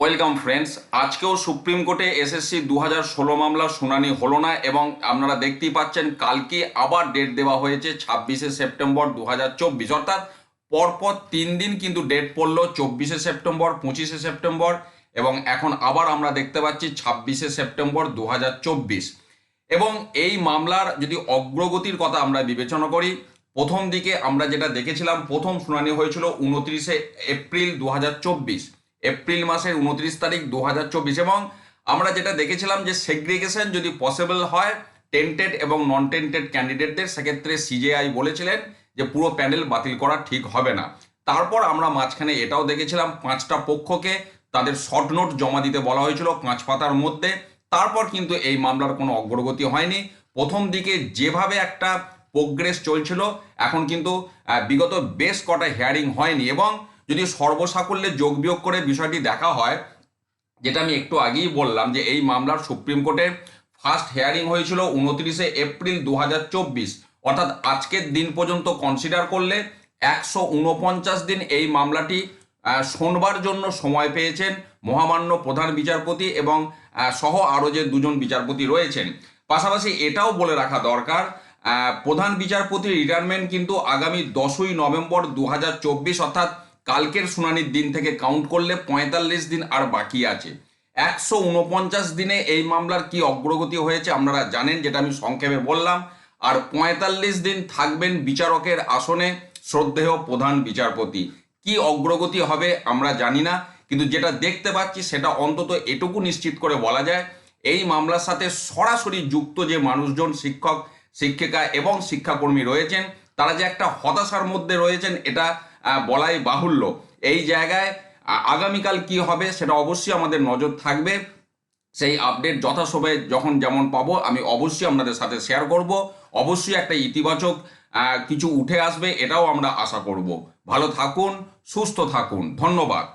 Welcome friends, আজকেও supreme কোর্টে SSC দু হাজার ষোলো মামলার শুনানি হলো না এবং আপনারা দেখতেই পাচ্ছেন কালকে আবার ডেট দেওয়া হয়েছে ছাব্বিশে সেপ্টেম্বর দু হাজার চব্বিশ। অর্থাৎ পরপর তিন দিন কিন্তু ডেট পড়ল চব্বিশে সেপ্টেম্বর, পঁচিশে সেপ্টেম্বর এবং এখন আবার আমরা দেখতে পাচ্ছি ছাব্বিশে সেপ্টেম্বর দু হাজার চব্বিশ। এবং এই মামলার যদি অগ্রগতির কথা আমরা বিবেচনা করি, প্রথম দিকে আমরা যেটা দেখেছিলাম, প্রথম শুনানি হয়েছিল উনত্রিশে এপ্রিল দু হাজার চব্বিশ। এপ্রিল মাসের উনত্রিশ তারিখ দু হাজার চব্বিশ এবং আমরা যেটা দেখেছিলাম যে সেগ্রিগেশন যদি পসিবল হয় টেন্টেড এবং নন টেন্টেড ক্যান্ডিডেটদের সেক্ষেত্রে সিজেআই বলেছিলেন যে পুরো প্যানেল বাতিল করা ঠিক হবে না। তারপর আমরা মাঝখানে এটাও দেখেছিলাম, পাঁচটা পক্ষকে তাদের শর্ট নোট জমা দিতে বলা হয়েছিল পাঁচ পাতার মধ্যে। তারপর কিন্তু এই মামলার কোনো অগ্রগতি হয়নি। প্রথম দিকে যেভাবে একটা প্রোগ্রেস চলছিল, এখন কিন্তু বিগত বেশ কটা হিয়ারিং হয়নি এবং যদি সর্বসাকুল্যে যোগ বিয়োগ করে বিষয়টি দেখা হয়, যেটা আমি একটু আগেই বললাম যে এই মামলার সুপ্রিম কোর্টের ফার্স্ট হেয়ারিং হয়েছিল উনত্রিশে এপ্রিল দু হাজার চব্বিশ। অর্থাৎ আজকের দিন পর্যন্ত কনসিডার করলে একশো উনপঞ্চাশ দিন এই মামলাটি শোনবার জন্য সময় পেয়েছেন মহামান্য প্রধান বিচারপতি এবং সহ আরও যে দুজন বিচারপতি রয়েছেন। পাশাপাশি এটাও বলে রাখা দরকার প্রধান বিচারপতির রিটায়ারমেন্ট কিন্তু আগামী দশই নভেম্বর দু হাজার চব্বিশ, অর্থাৎ কালকের শুনানির দিন থেকে কাউন্ট করলে পঁয়তাল্লিশ দিন আর বাকি আছে। একশো উনপঞ্চাশ দিনে এই মামলার কি অগ্রগতি হয়েছে আপনারা জানেন, যেটা আমি সংক্ষেপে বললাম। আর পঁয়তাল্লিশ দিন থাকবেন বিচারকের আসনে শ্রদ্ধেয় প্রধান বিচারপতি। কি অগ্রগতি হবে আমরা জানি না, কিন্তু যেটা দেখতে পাচ্ছি সেটা অন্তত এটুকু নিশ্চিত করে বলা যায়, এই মামলার সাথে সরাসরি যুক্ত যে মানুষজন শিক্ষক, শিক্ষিকা এবং শিক্ষাকর্মী রয়েছেন তারা যে একটা হতাশার মধ্যে রয়েছেন, এটা বলাই বাহুল্য। এই জায়গায় আগামীকাল কি হবে সেটা অবশ্যই আমাদের নজর থাকবে। সেই আপডেট যথাসময়ে যখন যেমন পাব, আমি অবশ্যই আপনাদের সাথে শেয়ার করব। অবশ্যই একটা ইতিবাচক কিছু উঠে আসবে, এটাও আমরা আশা করব। ভালো থাকুন, সুস্থ থাকুন। ধন্যবাদ।